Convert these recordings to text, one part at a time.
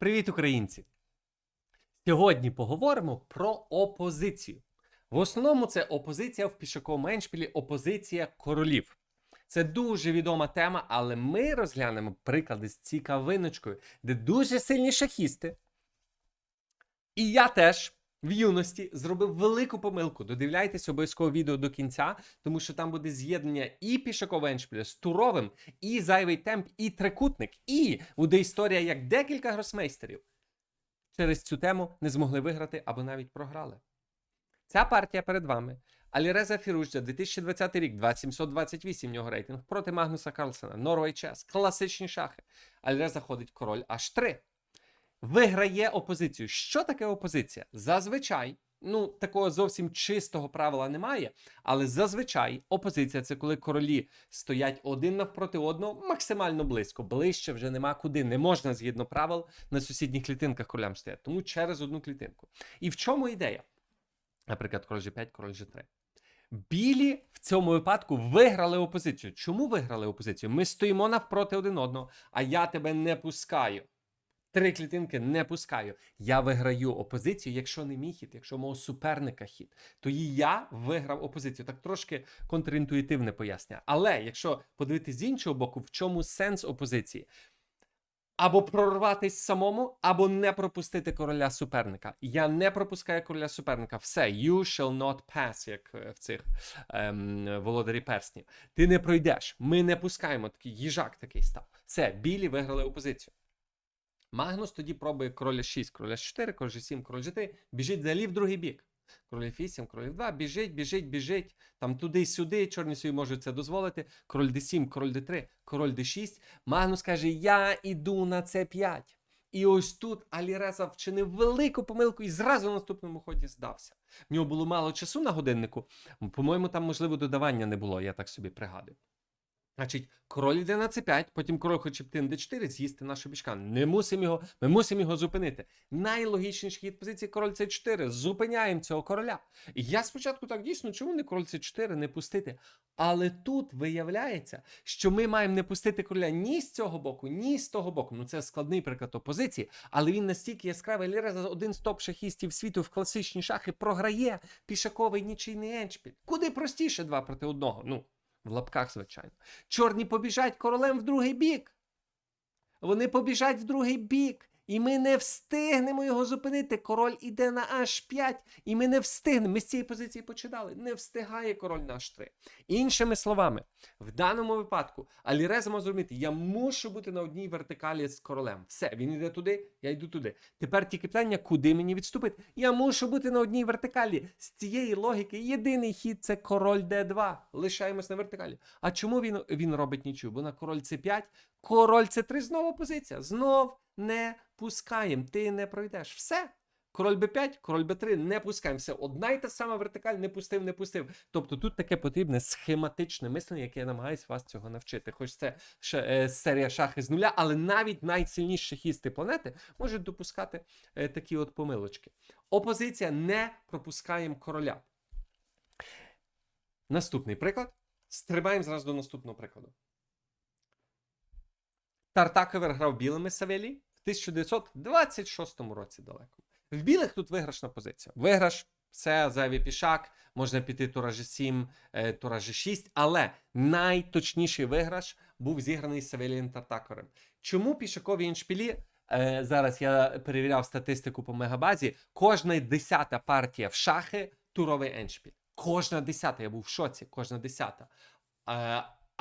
Привіт, українці! Сьогодні поговоримо про опозицію. В основному це опозиція в пішаковому меншпілі, опозиція королів. Це дуже відома тема, але ми розглянемо приклади з цікавиночкою, де дуже сильні шахісти. І я теж в юності зробив велику помилку. Додивляйтесь обов'язково відео до кінця, тому що там буде з'єднання і пішакового еншпіля з туровим, і зайвий темп, і трикутник, і буде історія як декілька гросмейстерів через цю тему не змогли виграти або навіть програли. Ця партія перед вами. Аліреза Фіружджа, 2020 рік, 2728 в нього рейтинг проти Магнуса Карлсена, Норвей Чес, класичні шахи. Аліреза ходить король H3. Виграє опозицію. Що таке опозиція? Зазвичай, ну такого зовсім чистого правила немає, але зазвичай опозиція це коли королі стоять один навпроти одного, максимально близько. Ближче вже нема куди. Не можна згідно правил на сусідніх клітинках королям стояти. Тому через одну клітинку. І в чому ідея? Наприклад, король G5, король G3. Білі в цьому випадку виграли опозицію. Чому виграли опозицію? Ми стоїмо навпроти один одного, а я тебе не пускаю. Три клітинки не пускаю. Я виграю опозицію, якщо не мій хід, якщо мого суперника хід, то і я виграв опозицію. Так трошки контрінтуїтивне пояснення. Але якщо подивитися з іншого боку, в чому сенс опозиції? Або прорватись самому, або не пропустити короля суперника. Я не пропускаю короля суперника. Все, you shall not pass, як е, в цих ем, володарі перснів. Ти не пройдеш. Ми не пускаємо такий їжак такий став. Все, білі виграли опозицію. Магнус тоді пробує короля 6, короля 4, король 7, король 3, біжить взагалі в другий бік. Король 8, король 2, біжить, біжить, біжить. Там туди-сюди, чорні собі можуть це дозволити. Король d7, король d3, король d6. Магнус каже: Я іду на c5. І ось тут Аліреза вчинив велику помилку і зразу в наступному ході здався. В нього було мало часу на годиннику. По-моєму, там, можливо, додавання не було, я так собі пригадую. Значить, король йде на c5, потім король хоче піти на d4, з'їсти нашу бішка. Не мусимо його, ми мусимо його зупинити. Найлогічніший хід позиції король c4. Зупиняємо цього короля. І я спочатку так дійсно, чому не король c4 не пустити? Але тут виявляється, що ми маємо не пустити короля ні з цього боку, ні з того боку. Ну це складний приклад опозиції, але він настільки яскравий Ліреза один з топ-шахістів світу в класичні шахи програє пішаковий нічийний еншпіль. Куди простіше два проти одного? Ну. В лапках, звичайно. Чорні побіжать королем в другий бік. Вони побіжать в другий бік. І ми не встигнемо його зупинити. Король іде на H5, і ми не встигнемо. Ми з цієї позиції починали. Не встигає король на H3. Іншими словами, в даному випадку Аліреза може зрозуміти, я мушу бути на одній вертикалі з королем. Все, він йде туди, я йду туди. Тепер тільки питання, куди мені відступити? Я мушу бути на одній вертикалі. З цієї логіки єдиний хід це король d2. Лишаємось на вертикалі. А чому він він робить нічого? Бо на король c5, король c3 знову позиція. Знов не пускаємо. Ти не пройдеш. Все. Король Б5, король Б3 не пускаємо. Все, одна й та сама вертикаль не пустив, не пустив. Тобто тут таке потрібне схематичне мислення, яке я намагаюся вас цього навчити. Хоч це ще, е, серія шахи з нуля, але навіть найсильніші шахісти планети можуть допускати е, такі от помилочки. Опозиція не пропускаємо короля. Наступний приклад. Стрибаємо зразу до наступного прикладу. Тартаковер грав білими Савелі в 1926 році далеко. В білих тут виграшна позиція. Виграш це зайвий пішак, можна піти тура G7, е, тура G6, але найточніший виграш був зіграний Савелієм Тартакорем. Чому пішакові іншпілі? Е, зараз я перевіряв статистику по мегабазі. Кожна десята партія в шахи туровий еншпіль. Кожна десята, я був в шоці, кожна десята.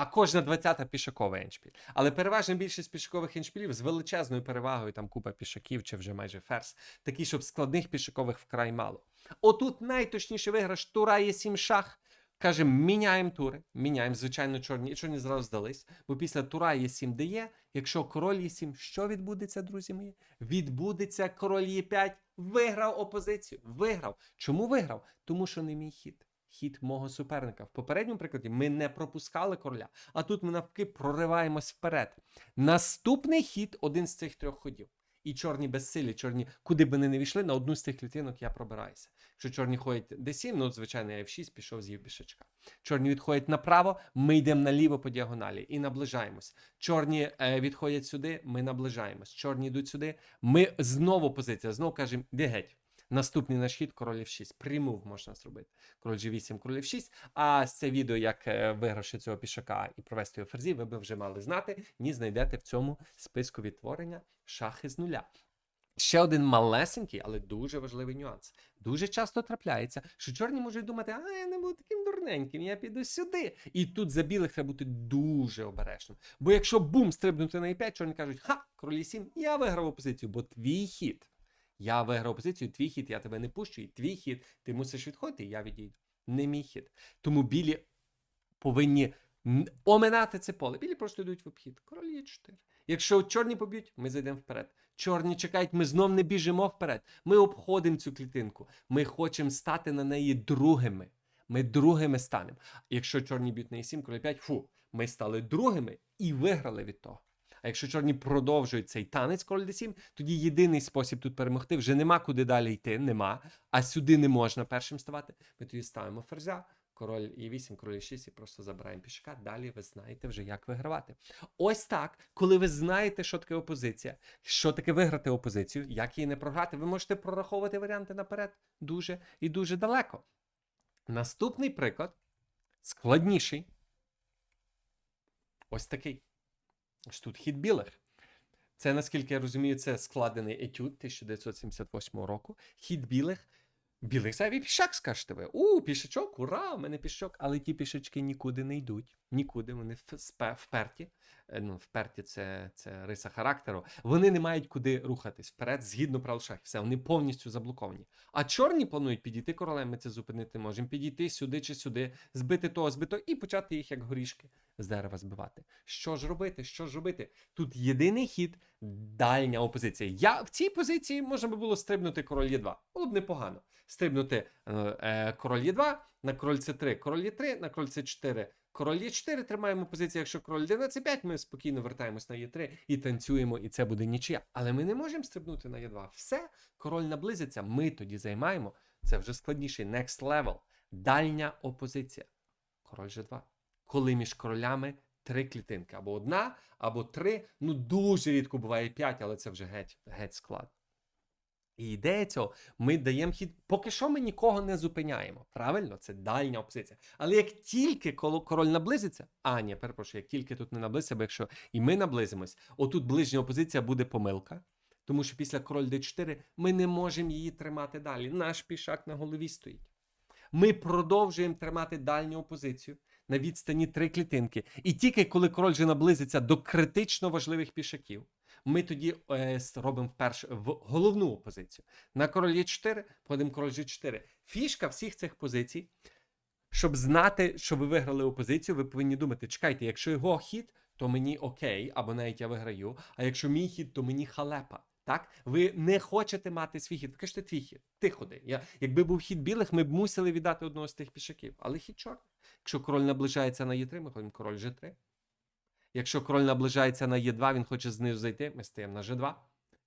А кожна двадцята пішаковий еншпіль. Але переважна більшість пішакових еншпілів з величезною перевагою, там купа пішаків чи вже майже ферзь, такі, щоб складних пішакових вкрай мало. Отут найточніший виграш тура є 7 шах. Каже, міняємо тури, міняємо, звичайно, чорні, і чорні зразу здались. Бо після тура є 7 дає. Якщо король є 7, що відбудеться, друзі мої? Відбудеться король є 5, виграв опозицію. Виграв. Чому виграв? Тому що не мій хід хід мого суперника. В попередньому прикладі ми не пропускали короля, а тут ми навпаки прориваємось вперед. Наступний хід один з цих трьох ходів. І чорні безсилі, чорні, куди б вони не війшли, на одну з тих клітинок я пробираюся. Якщо чорні ходять d7, ну, звичайно, я F6 пішов з'їв пішачка. Чорні відходять направо, ми йдемо наліво по діагоналі і наближаємось. Чорні е, відходять сюди, ми наближаємось. Чорні йдуть сюди. Ми знову позиція, знову кажемо, де геть. Наступний наш хід король F6. Примув можна зробити. Король G8, король F6. А це відео, як е, виграши цього пішака і провести його ферзі, ви б вже мали знати. Ні, знайдете в цьому списку відтворення шахи з нуля. Ще один малесенький, але дуже важливий нюанс. Дуже часто трапляється, що чорні можуть думати, а я не буду таким дурненьким, я піду сюди. І тут за білих треба бути дуже обережним. Бо якщо бум стрибнути на e5, чорні кажуть, ха, королі 7, я виграв опозицію, бо твій хід. Я виграв позицію, твій хід, я тебе не пущу, і твій хід, ти мусиш відходити, і я відійду. Не мій хід. Тому білі повинні оминати це поле. Білі просто йдуть в обхід. Король є 4. Якщо чорні поб'ють, ми зайдемо вперед. Чорні чекають, ми знов не біжимо вперед. Ми обходимо цю клітинку. Ми хочемо стати на неї другими. Ми другими станемо. Якщо чорні б'ють на e7, король 5, фу, ми стали другими і виграли від того. А якщо чорні продовжують цей танець король d7, тоді єдиний спосіб тут перемогти вже нема куди далі йти, нема. А сюди не можна першим ставати. Ми тоді ставимо ферзя, король e8, король e6 і просто забираємо пішака. Далі ви знаєте вже, як вигравати. Ось так, коли ви знаєте, що таке опозиція, що таке виграти опозицію, як її не програти, ви можете прораховувати варіанти наперед дуже і дуже далеко. Наступний приклад складніший. Ось такий. Ось тут хід білих. Це, наскільки я розумію, це складений етюд 1978 року. Хід білих. Білих зайвий пішак, скажете ви. У, пішачок, ура! У мене пішачок. Але ті пішачки нікуди не йдуть. Нікуди. Вони вперті. Е, Ну, вперті це, це риса характеру. Вони не мають куди рухатись вперед згідно правил шахів. Все, вони повністю заблоковані. А чорні планують підійти королем, ми це зупинити можемо. Підійти сюди чи сюди, збити того, збити того, і почати їх як горішки з дерева збивати. Що ж робити? Що ж робити? Тут єдиний хід дальня опозиція. Я в цій позиції можна би було стрибнути король Є2. Було б непогано. Стрибнути е, е, король Є2 на король С3, король Є3, на король С4. Король Є4 тримаємо позицію. Якщо король йде на С5, ми спокійно вертаємось на Є3 і танцюємо, і це буде нічия. Але ми не можемо стрибнути на Є2. Все, король наблизиться. Ми тоді займаємо. Це вже складніший next level. Дальня опозиція. Король G2. Коли між королями три клітинки. Або одна, або три. Ну, дуже рідко буває п'ять, але це вже геть, геть складно. І ідея цього, ми даємо хід. Поки що ми нікого не зупиняємо. Правильно, це дальня опозиція. Але як тільки король наблизиться, а ні, перепрошую, як тільки тут не наблизиться, бо якщо і ми наблизимось, отут ближня опозиція буде помилка. Тому що після король d4 ми не можемо її тримати далі. Наш пішак на голові стоїть. Ми продовжуємо тримати дальню опозицію на відстані три клітинки. І тільки коли король вже наблизиться до критично важливих пішаків, ми тоді е, робимо вперше в головну опозицію. На король Е4 подаємо король G4. Фішка всіх цих позицій, щоб знати, що ви виграли опозицію, ви повинні думати: чекайте, якщо його хід, то мені окей, або навіть я виграю. А якщо мій хід, то мені халепа. Так, ви не хочете мати свій хід. Ви твій хід. Ти ходи. Я, якби був хід білих, ми б мусили віддати одного з тих пішаків. Але хід чорний. Якщо король наближається на Е3, ми ходимо король G3. Якщо король наближається на Е2, він хоче знизу зайти, ми стаємо на G2.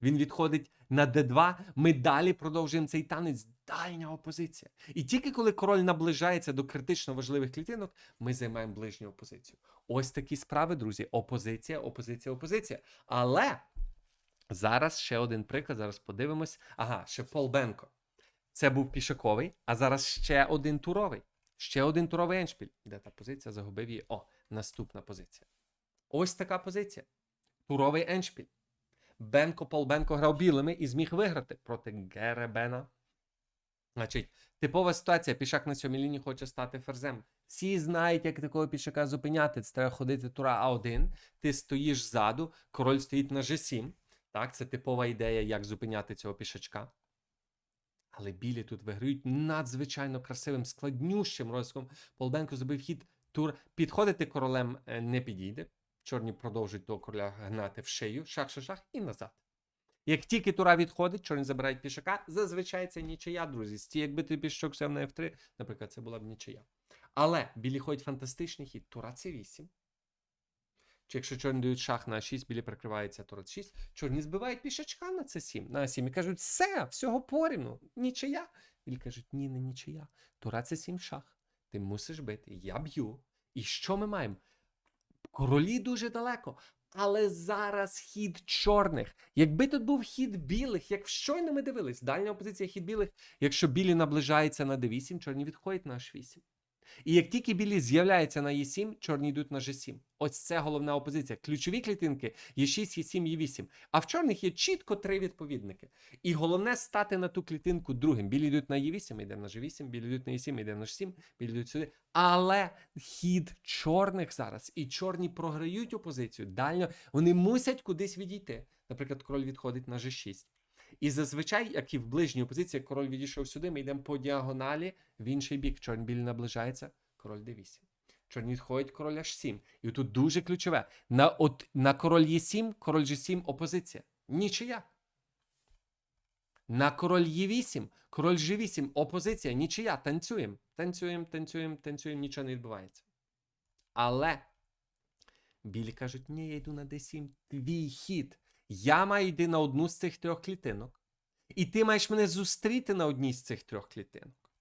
Він відходить на d2, ми далі продовжуємо цей танець. Дальня опозиція. І тільки коли король наближається до критично важливих клітинок, ми займаємо ближню опозицію. Ось такі справи, друзі. Опозиція, опозиція, опозиція. Але зараз ще один приклад. Зараз подивимось. Ага, ще Пол Бенко. Це був пішаковий, а зараз ще один туровий. Ще один туровий еншпіль. Де та позиція? Загубив її. О, наступна позиція. Ось така позиція. Туровий еншпіль. Бенко Пол Бенко грав білими і зміг виграти проти Геребена. Значить, типова ситуація: пішак на сьомій лінії хоче стати ферзем. Всі знають, як такого пішака зупиняти. Це треба ходити тура А1. Ти стоїш ззаду, король стоїть на G7. Так, це типова ідея, як зупиняти цього пішачка. Але білі тут виграють надзвичайно красивим, складнющим розвитком. Полбенко зробив хід тур. Підходити королем е, не підійде. Чорні продовжують того короля гнати в шию, шах-шах-шах і назад. Як тільки тура відходить, чорні забирають пішака, зазвичай це нічия, друзі. Сті, якби ти пішок взяв на F3, наприклад, це була б нічия. Але білі ходять фантастичний хід. Тура c 8 Чи якщо чорні дають шах на 6, білі прикриваються тура 6, чорні збивають пішачка на це 7, на 7 і кажуть, все, всього порівну, нічия. Білі кажуть, ні, не нічия. Тура це 7 шах. Ти мусиш бити. Я б'ю. І що ми маємо? Королі дуже далеко. Але зараз хід чорних. Якби тут був хід білих, як щойно ми дивились, дальня опозиція хід білих, якщо білі наближаються на d8, чорні відходять на h8. І як тільки білі з'являються на e7, чорні йдуть на g7. Ось це головна опозиція. Ключові клітинки є 6, є 7, є 8. А в чорних є чітко три відповідники. І головне стати на ту клітинку другим. Білі йдуть на e8, ми йдемо на g8, білі йдуть на e7, ми йдемо на g7, білі йдуть сюди. Але хід чорних зараз, і чорні програють опозицію. Дально вони мусять кудись відійти. Наприклад, король відходить на g6. І зазвичай, як і в ближній опозиції, король відійшов сюди, ми йдемо по діагоналі в інший бік. Чорні білі наближається, король d8. Чорні відходять король h7. І тут дуже ключове. На, от, на король e7, король g7 опозиція. Нічия. На король e8, король g8 опозиція. Нічия. Танцюємо. Танцюємо, танцюємо, танцюємо, нічого не відбувається. Але білі кажуть, ні, я йду на d7. Твій хід. Я маю йти на одну з цих трьох клітинок. І ти маєш мене зустріти на одній з цих трьох клітинок.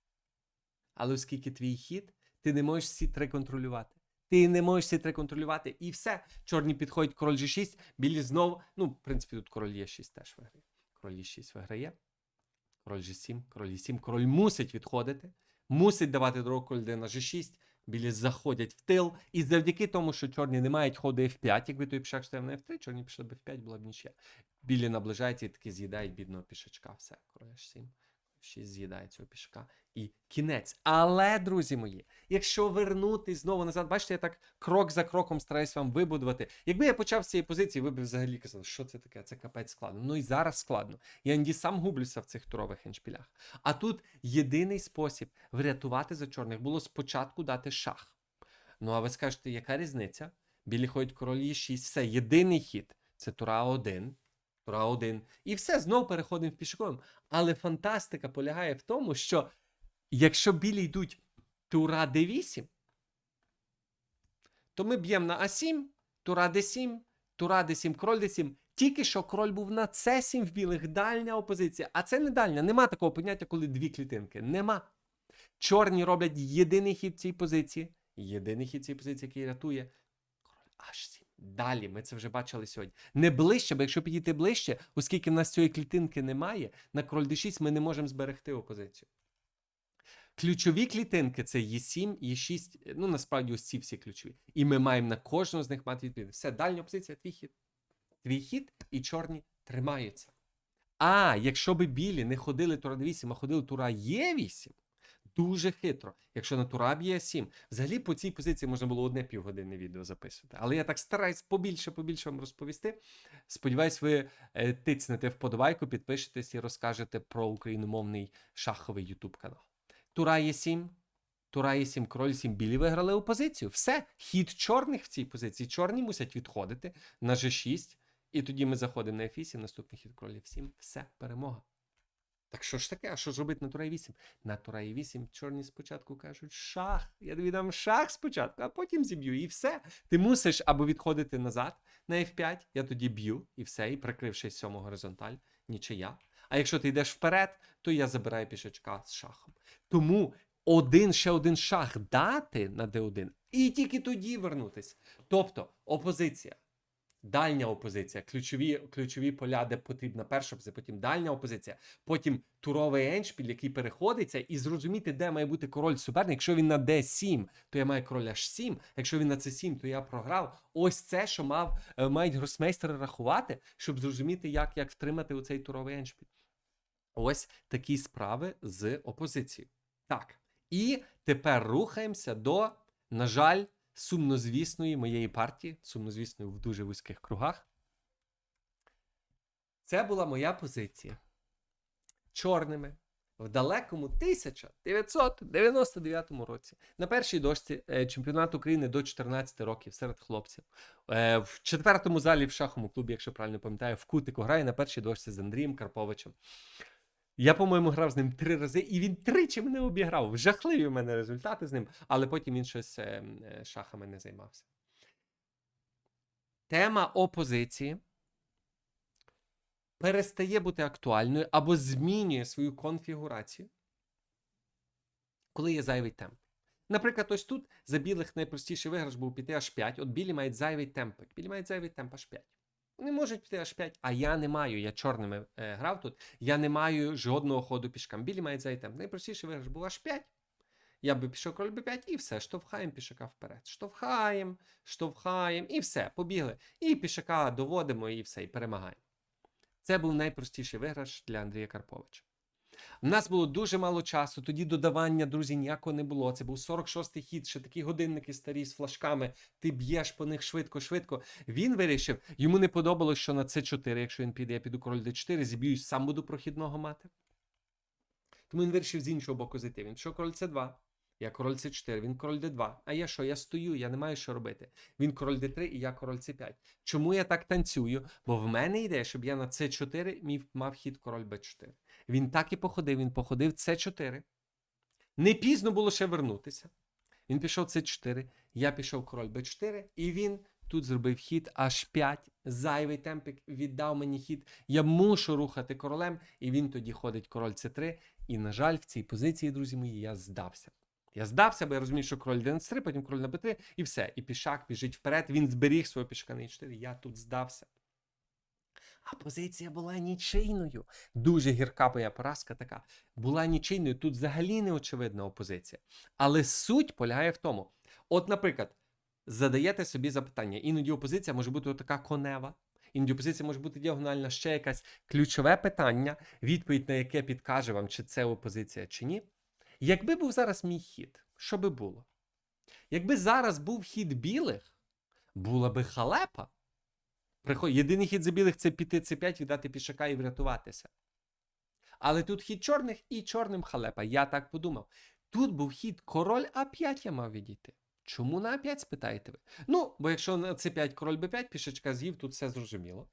Але оскільки твій хід, ти не можеш всі три контролювати. Ти не можеш всі три контролювати. І все. Чорні підходять король G6, білі знову. Ну, в принципі, тут король Е6 теж виграє. Король Е6 виграє. Король G7, король Е7. Король мусить відходити. Мусить давати дорогу король Д на G6. Білі заходять в тил. І завдяки тому, що чорні не мають ходу F5, якби той пішак стояв на F3, чорні пішли б F5, була б нічия. Білі наближаються і таки з'їдають бідного пішачка. Все, король H7. 6 з'їдає цього пішка. І кінець. Але, друзі мої, якщо вернутись знову назад, бачите, я так крок за кроком стараюсь вам вибудувати. Якби я почав з цієї позиції, ви б взагалі казали, що це таке? Це капець складно. Ну і зараз складно. Я інді сам гублюся в цих турових еншпілях. А тут єдиний спосіб врятувати за чорних було спочатку дати шах. Ну, а ви скажете, яка різниця? Білі ходять королі 6, все, єдиний хід це тура 1. Тура 1. І все, знову переходимо в пішоковим. Але фантастика полягає в тому, що якщо білі йдуть тура d8, то ми б'ємо на А7, тура d7, тура d7, король d7. Тільки що король був на c7 в білих, дальня опозиція. А це не дальня. Нема такого поняття, коли дві клітинки. Нема. Чорні роблять єдиний хід цій позиції. Єдиний хід цій позиції, який рятує. Король H7. Далі, ми це вже бачили сьогодні. Не ближче, бо якщо підійти ближче, оскільки в нас цієї клітинки немає, на король d6 ми не можемо зберегти опозицію. Ключові клітинки це Е7, Е6, ну насправді ось ці всі ключові. І ми маємо на кожного з них мати відповідь. Все, дальня опозиція, твій хід. Твій хід і чорні тримаються. А якщо би білі не ходили тура d8, а ходили тура Е8, дуже хитро. Якщо на тура б'є 7, взагалі по цій позиції можна було одне півгодини відео записувати. Але я так стараюсь побільше, побільше вам розповісти. Сподіваюсь, ви е, тицнете вподобайку, підпишетесь і розкажете про україномовний шаховий ютуб канал. Тура є 7. Тура є 7, король 7, білі виграли опозицію. Все, хід чорних в цій позиції. Чорні мусять відходити на G6. І тоді ми заходимо на F8, наступний хід королів 7. Все, перемога. Так що ж таке? А що ж на тура 8? На тура 8 чорні спочатку кажуть шах. Я тобі дам шах спочатку, а потім зіб'ю. І все. Ти мусиш або відходити назад на F5, я тоді б'ю, і все, і прикривши сьому горизонталь, нічия. А якщо ти йдеш вперед, то я забираю пішачка з шахом. Тому один ще один шах дати на d1 і тільки тоді вернутись. Тобто опозиція. Дальня опозиція, ключові, ключові поля, де потрібна перша опозиція, потім дальня опозиція, потім туровий еншпіль, який переходиться, і зрозуміти, де має бути король суперник. Якщо він на d7, то я маю король h7, якщо він на c7, то я програв. Ось це, що мав, е, мають гросмейстери рахувати, щоб зрозуміти, як, як втримати оцей туровий еншпіль. Ось такі справи з опозицією. Так. І тепер рухаємося до, на жаль, сумнозвісної моєї партії, сумнозвісної в дуже вузьких кругах. Це була моя позиція. Чорними в далекому 1999 році на першій дошці е, чемпіонату України до 14 років серед хлопців. Е, В четвертому залі в шаховому клубі, якщо правильно пам'ятаю, в Кутику грає на першій дошці з Андрієм Карповичем. Я, по-моєму, грав з ним три рази, і він тричі мене обіграв. Жахливі в мене результати з ним, але потім він щось ем, е, шахами не займався. Тема опозиції перестає бути актуальною або змінює свою конфігурацію, коли є зайвий темп. Наприклад, ось тут за білих найпростіший виграш був піти аж 5. От білі мають зайвий темп. Білі мають зайвий темп аж 5 не можуть піти аж 5. А я не маю, я чорними е, грав тут. Я не маю жодного ходу пішкам. Білі мають зайти. Найпростіший виграш був аж 5. Я би пішов король b 5 і все, штовхаємо пішака вперед. Штовхаємо, штовхаємо, і все, побігли. І пішака доводимо, і все, і перемагаємо. Це був найпростіший виграш для Андрія Карповича. У нас було дуже мало часу, тоді додавання, друзі, ніякого не було. Це був 46-й хід, ще такі годинники старі з флажками. Ти б'єш по них швидко-швидко. Він вирішив, йому не подобалось, що на С4, якщо він піде, я піду король Д4, зіб'юсь, сам буду прохідного мати. Тому він вирішив з іншого боку зайти. Він що король С2, я король С4, він король Д2. А я що? Я стою, я не маю що робити. Він король Д3 і я король С5. Чому я так танцюю? Бо в мене йде, щоб я на С4 мав хід король Б4. Він так і походив, він походив С4. Не пізно було ще вернутися. Він пішов С4, я пішов король Б4, і він тут зробив хід H5, зайвий темпик віддав мені хід. Я мушу рухати королем, і він тоді ходить король С3. І, на жаль, в цій позиції, друзі мої, я здався. Я здався, бо я розумію, що король йде С3, потім король на Б3, і все. І пішак біжить вперед. Він зберіг свого пішака на Е4. Я тут здався. А позиція була нічийною. Дуже гірка моя поразка така. Була нічийною. Тут взагалі не очевидна опозиція. Але суть полягає в тому: от, наприклад, задаєте собі запитання, іноді опозиція може бути така конева. Іноді опозиція може бути діагональна, ще якась ключове питання, відповідь на яке підкаже вам, чи це опозиція, чи ні. Якби був зараз мій хід, що би було? Якби зараз був хід білих, була би халепа. Приход... Єдиний хід за білих це піти С5, віддати пішака і врятуватися. Але тут хід чорних і чорним халепа. Я так подумав. Тут був хід король А5 я мав відійти. Чому на А5, спитаєте ви? Ну, бо якщо на С5 король Б5, пішачка з'їв, тут все зрозуміло.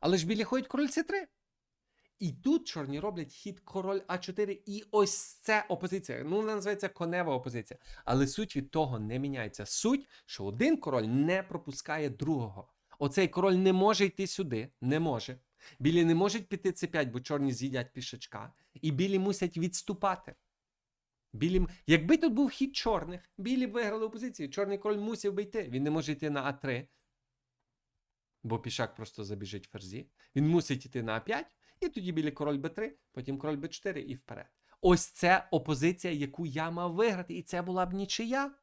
Але ж білі ходять король С3. І тут чорні роблять хід король А4, і ось це опозиція. Ну, вона називається конева опозиція. Але суть від того не міняється. Суть, що один король не пропускає другого. Оцей король не може йти сюди, не може. Білі не можуть піти С5, бо чорні з'їдять пішачка, і білі мусять відступати. Білі... Якби тут був хід чорних, білі б виграли опозицію. Чорний король мусив би йти. Він не може йти на А3, бо пішак просто забіжить ферзі. Він мусить йти на А5, і тоді білі король Б3, потім король Б4 і вперед. Ось це опозиція, яку я мав виграти, і це була б нічия.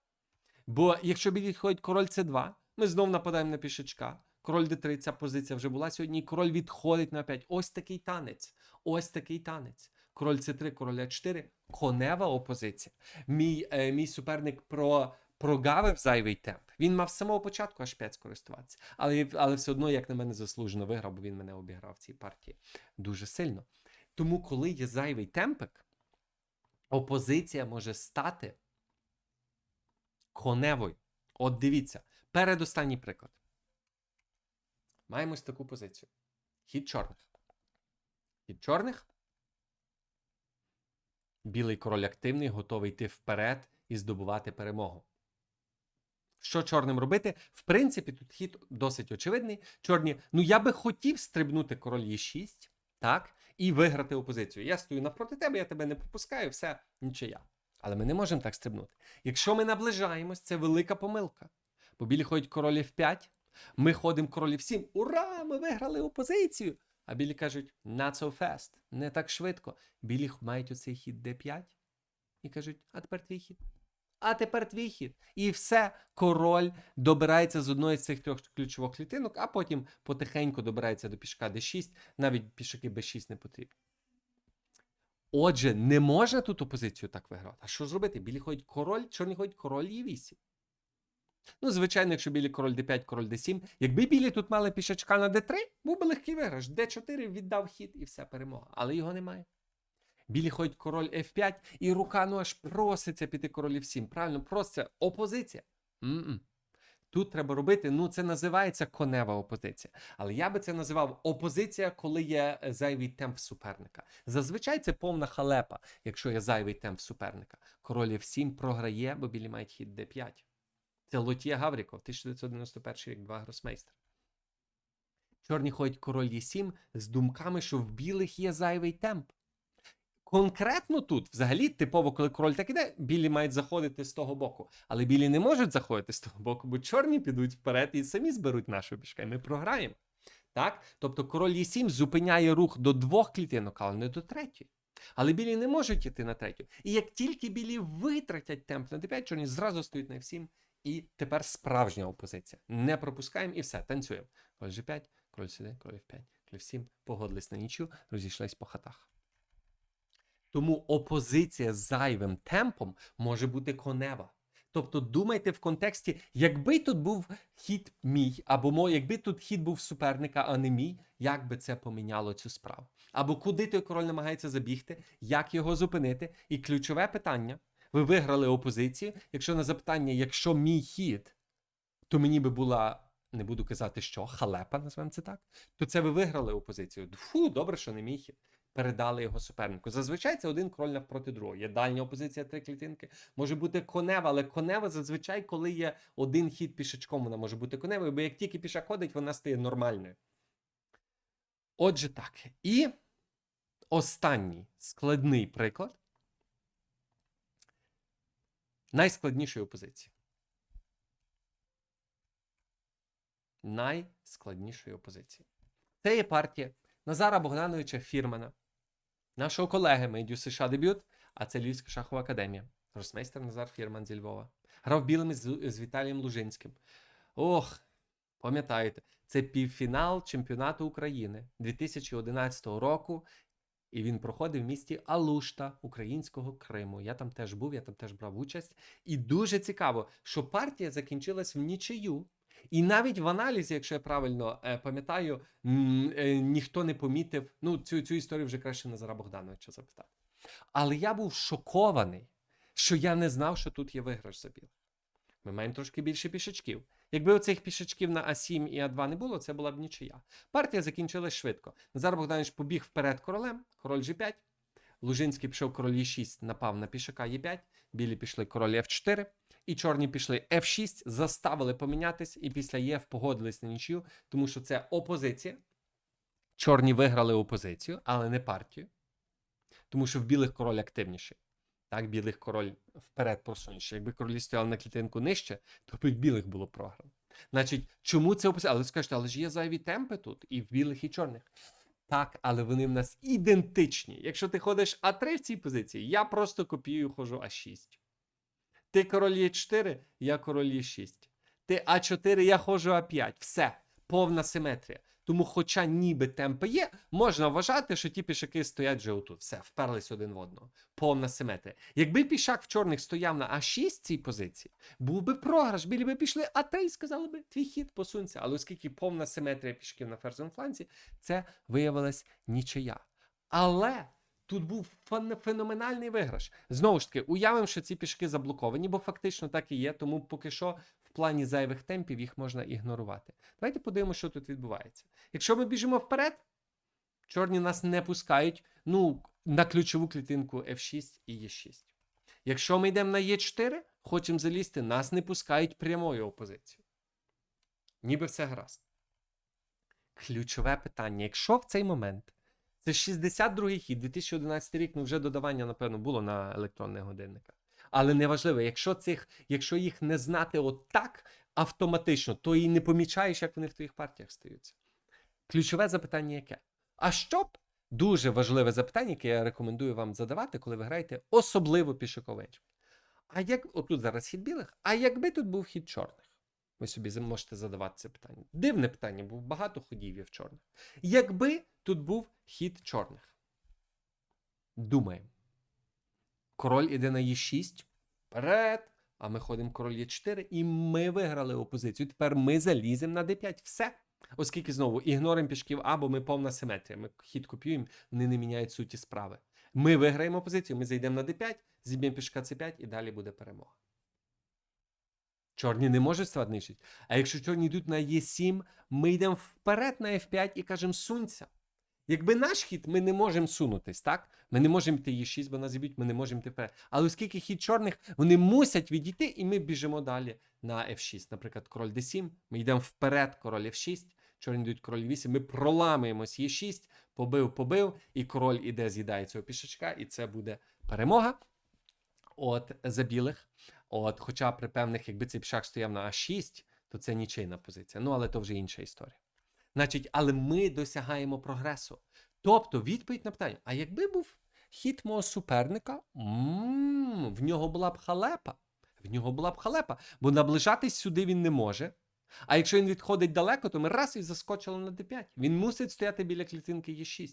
Бо якщо білі ходить король С2, ми знов нападаємо на пішачка. Король Д3, ця позиція вже була сьогодні, король відходить на 5. Ось такий танець. Ось такий танець. Король С3, король А4, конева опозиція. Мій, е, мій суперник про, прогавив зайвий темп. Він мав з самого початку аж 5 скористуватися. Але, але все одно, як на мене, заслужено виграв, бо він мене обіграв в цій партії дуже сильно. Тому, коли є зайвий темпик, опозиція може стати коневою. От дивіться, передостанній приклад. Маємо ось таку позицію. Хід чорних. Хід чорних. Білий король активний, готовий йти вперед і здобувати перемогу. Що чорним робити? В принципі, тут хід досить очевидний. Чорні, ну я би хотів стрибнути король Е6, так, і виграти опозицію. Я стою навпроти тебе, я тебе не пропускаю, все, нічия. Але ми не можемо так стрибнути. Якщо ми наближаємось, це велика помилка. Бо білі ходять король F5, ми ходимо король F7. Ура! Ми виграли опозицію! А білі кажуть, not so fast, не так швидко. Білі мають оцей хід D5 і кажуть, а тепер твій хід. А тепер твій хід. І все, король добирається з одної з цих трьох ключових клітинок, а потім потихеньку добирається до пішка D6, навіть пішаки B6 не потрібні. Отже, не можна тут опозицію так виграти. А що зробити? Білі ходять король, чорні ходять король Е8. Ну, звичайно, якщо білі король d5, король d7. Якби білі тут мали пішачка на d3, був би легкий виграш. d4 віддав хід і все перемога. Але його немає. Білі ходять король f5, і рука ну аж проситься піти король f7. Правильно, проситься опозиція. М-м. Тут треба робити, ну це називається конева опозиція. Але я би це називав опозиція, коли є е, зайвий темп суперника. Зазвичай це повна халепа, якщо є зайвий темп суперника. Король f7 програє, бо білі мають хід d5. Це Лотія Гавріков, 1991 рік, два гросмейстер. Чорні ходять король Є7 з думками, що в білих є зайвий темп. Конкретно тут, взагалі, типово, коли король так іде, білі мають заходити з того боку. Але білі не можуть заходити з того боку, бо чорні підуть вперед і самі зберуть нашу пішка, і ми програємо. Так? Тобто король Є7 зупиняє рух до двох клітинок, але не до третьої. Але білі не можуть йти на третю. І як тільки білі витратять темп на d5, чорні зразу стоять на f7, і тепер справжня опозиція. Не пропускаємо і все, танцюємо. Король g5, король сюди, король f5, король f7, погодились на нічю, розійшлись по хатах. Тому опозиція з зайвим темпом може бути конева. Тобто думайте в контексті, якби тут був хід мій, або мо, якби тут хід був суперника, а не мій, як би це поміняло цю справу? Або куди той король намагається забігти, як його зупинити? І ключове питання: ви виграли опозицію. Якщо на запитання, якщо мій хід, то мені би була, не буду казати, що халепа, назвемо це так, то це ви виграли опозицію. Фу, добре, що не мій хід. Передали його супернику. Зазвичай це один король навпроти другого. Є дальня опозиція, три клітинки. Може бути конева, але конева зазвичай, коли є один хід пішачком, вона може бути коневою, бо як тільки пішак ходить, вона стає нормальною. Отже, так. І останній складний приклад найскладнішої опозиції. Найскладнішої опозиції. Це є партія Назара Богдановича Фірмана, нашого колеги Медіу США дебют, а це Львівська шахова академія. Гросмейстер Назар Фірман зі Львова. Грав білими з, з Віталієм Лужинським. Ох, пам'ятаєте, це півфінал чемпіонату України 2011 року. І він проходив в місті Алушта українського Криму. Я там теж був, я там теж брав участь. І дуже цікаво, що партія закінчилась в нічию. І навіть в аналізі, якщо я правильно е, пам'ятаю, е, ніхто не помітив. Ну, цю, цю історію вже краще Назара Богдановича запитати. Але я був шокований, що я не знав, що тут є виграш за білих. Ми маємо трошки більше пішачків. Якби оцих пішачків на А7 і А2 не було, це була б нічия. Партія закінчилась швидко. Назар Богданович побіг вперед королем, король G5. Лужинський пішов король Е6, напав на пішака Е5, білі пішли король F4, і чорні пішли F6, заставили помінятись, і після ЄФ погодились на нічию, тому що це опозиція. Чорні виграли опозицію, але не партію. Тому що в білих король активніший. Так, білих король вперед просуніший. Якби королі стояли на клітинку нижче, то б і в білих було програно. Значить, чому це опозиція? Але скажете, але ж є зайві темпи тут, і в білих, і чорних. Так, але вони в нас ідентичні. Якщо ти ходиш А3 в цій позиції, я просто копіюю, хожу А6. Ти король Е4, я король Е6. Ти А4, я ходжу А5. Все, повна симетрія. Тому, хоча ніби темпи є, можна вважати, що ті пішаки стоять вже отут. Все, вперлись один в одного. Повна симетрія. Якби пішак в чорних стояв на А6 цій позиції, був би програш, білі би пішли А3 і сказали би, твій хід посунься. Але оскільки повна симетрія пішків на ферзовому фланзі, це виявилась нічия. Але тут був фен- феноменальний виграш. Знову ж таки, уявимо, що ці пішки заблоковані, бо фактично так і є, тому поки що в плані зайвих темпів їх можна ігнорувати. Давайте подивимося, що тут відбувається. Якщо ми біжимо вперед, чорні нас не пускають ну, на ключову клітинку F6 і E6. Якщо ми йдемо на E4, хочемо залізти, нас не пускають прямою опозицією. Ніби все гаразд. Ключове питання: якщо в цей момент це 62-й хід, 2011 рік, ну вже додавання, напевно, було на електронних годинниках. Але неважливо, якщо цих, якщо їх не знати отак автоматично, то і не помічаєш, як вони в твоїх партіях стаються. Ключове запитання яке? А що б дуже важливе запитання, яке я рекомендую вам задавати, коли ви граєте, особливо пішаковий. А як отут зараз хід білих? А якби тут був хід чорних? Ви собі можете задавати це питання. Дивне питання, бо багато ходів є в чорних. Якби тут був хід чорних. Думаємо. Король іде на Е6. Вперед. А ми ходимо король Е4, і ми виграли опозицію. Тепер ми заліземо на d5. Все. Оскільки знову ігноримо пішків або ми повна симетрія. Ми хід копіюємо, вони не міняють суті справи. Ми виграємо позицію, ми зайдемо на d5, зіб'ємо пішка c5 і далі буде перемога. Чорні не можуть складничити. А якщо чорні йдуть на Е7, ми йдемо вперед на F5 і кажемо сунься. Якби наш хід, ми не можемо сунутись, так? Ми не можемо йти Е6, бо нас зіб'ють, ми не можемо вперед. Але оскільки хід чорних, вони мусять відійти, і ми біжимо далі на F6. Наприклад, король D7, ми йдемо вперед, король F6, чорні дають король 8, ми проламуємось Е6, побив, побив, і король іде, з'їдає цього пішачка, і це буде перемога. От за білих. От, хоча при певних, якби цей пішак стояв на А6, то це нічийна позиція. Ну, але то вже інша історія. Значить, але ми досягаємо прогресу. Тобто, відповідь на питання: а якби був хід мого суперника, м в нього була б халепа. В нього була б халепа, бо наближатись сюди він не може. А якщо він відходить далеко, то ми раз і заскочили на d5. Він мусить стояти біля клітинки Е6.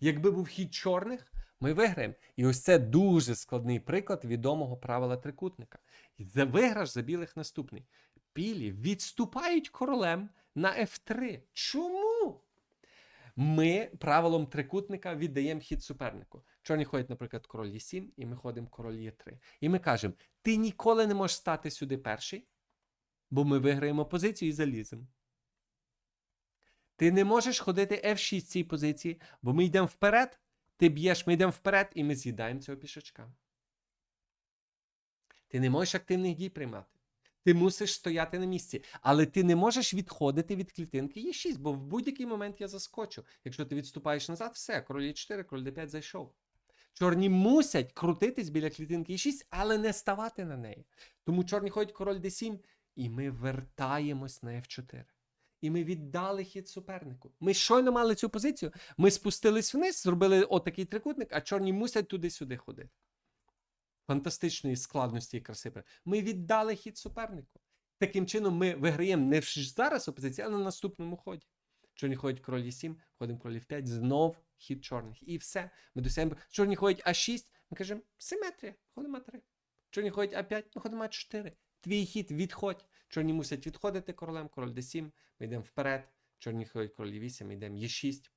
Якби був хід чорних, ми виграємо. І ось це дуже складний приклад відомого правила трикутника. Виграш за білих наступний. Білі відступають королем на F3. Чому? Ми правилом трикутника віддаємо хід супернику. Чорні ходять, наприклад, король Е7, і ми ходимо король Е3. І ми кажемо: ти ніколи не можеш стати сюди перший, бо ми виграємо позицію і заліземо. Ти не можеш ходити F6 в цій позиції, бо ми йдемо вперед, ти б'єш, ми йдемо вперед, і ми з'їдаємо цього пішачка. Ти не можеш активних дій приймати. Ти мусиш стояти на місці, але ти не можеш відходити від клітинки Е6, бо в будь-який момент я заскочу. Якщо ти відступаєш назад, все, король Е4, король Д5 зайшов. Чорні мусять крутитись біля клітинки Е6, але не ставати на неї. Тому чорні ходять король Д7, і ми вертаємось на F4. І ми віддали хід супернику. Ми щойно мали цю позицію. Ми спустились вниз, зробили отакий трикутник, а чорні мусять туди-сюди ходити. Фантастичної складності і краси. Ми віддали хід супернику. Таким чином, ми виграємо не в зараз опозиції, а на наступному ході. Чорні ходять король Е7, ходимо король F5, знов хід чорних. І все. Ми досягаємо. Чорні ходять А6, ми кажемо, симетрія, ходимо А3. Чорні ходять А5, ми ходимо А4. Твій хід відходь. Чорні мусять відходити королем, король d7, ми йдемо вперед. Чорні ходять король 8, ми йдемо Е6.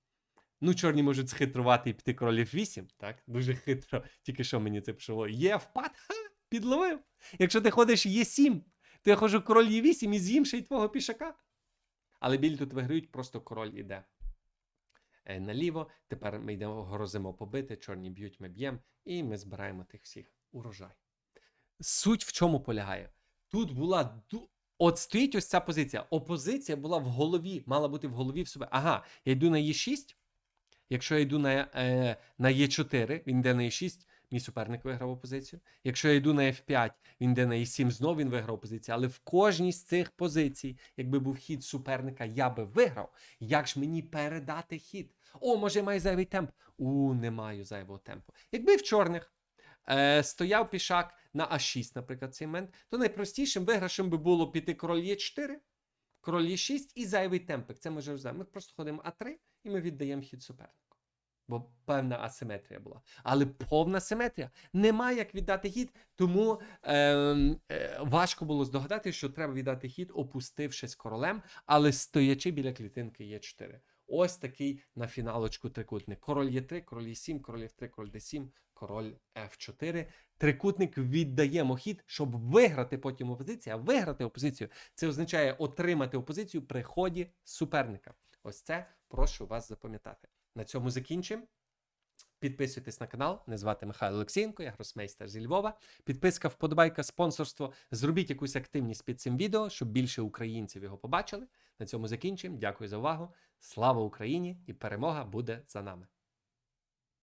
Ну, чорні можуть схитрувати і піти король F8, так? Дуже хитро. Тільки що мені це пішло. Є впад, ха, підловив. Якщо ти ходиш Е7, то я ходжу король Е8 і з'їм ще й твого пішака. Але білі тут виграють, просто король іде. Е, Наліво, тепер ми йдемо грозимо побити, чорні б'ють, ми б'ємо, і ми збираємо тих всіх урожай. Суть в чому полягає? Тут була От стоїть ось ця позиція. Опозиція була в голові, мала бути в голові в себе. Ага, я йду на Е6. Якщо я йду на, е, на Е4, він йде на Е6, мій суперник виграв опозицію. Якщо я йду на F5, він йде на Е7, знов він виграв позицію. Але в кожній з цих позицій, якби був хід суперника, я би виграв. Як ж мені передати хід? О, може, я маю зайвий темп? У, не маю зайвого темпу. Якби в чорних е, стояв пішак на А6, наприклад, цей момент, то найпростішим виграшем би було піти король Е4, король Е6 і зайвий темпик. Це ми вже знаємо. Ми просто ходимо А3 і ми віддаємо хід супернику. Бо певна асиметрія була. Але повна симетрія. Немає як віддати хід, тому е, е, важко було здогадати, що треба віддати хід, опустившись королем, але стоячи біля клітинки Е4. Ось такий на фіналочку трикутник. Король Е3, король Е7, король F3, король D7, король F4. Трикутник віддаємо хід, щоб виграти потім опозицію. А виграти опозицію це означає отримати опозицію при ході суперника. Ось це прошу вас запам'ятати. На цьому закінчимо. Підписуйтесь на канал. Мене звати Михайло Олексієнко, я гросмейстер зі Львова. Підписка, вподобайка, спонсорство. Зробіть якусь активність під цим відео, щоб більше українців його побачили. На цьому закінчимо. Дякую за увагу. Слава Україні! І перемога буде за нами!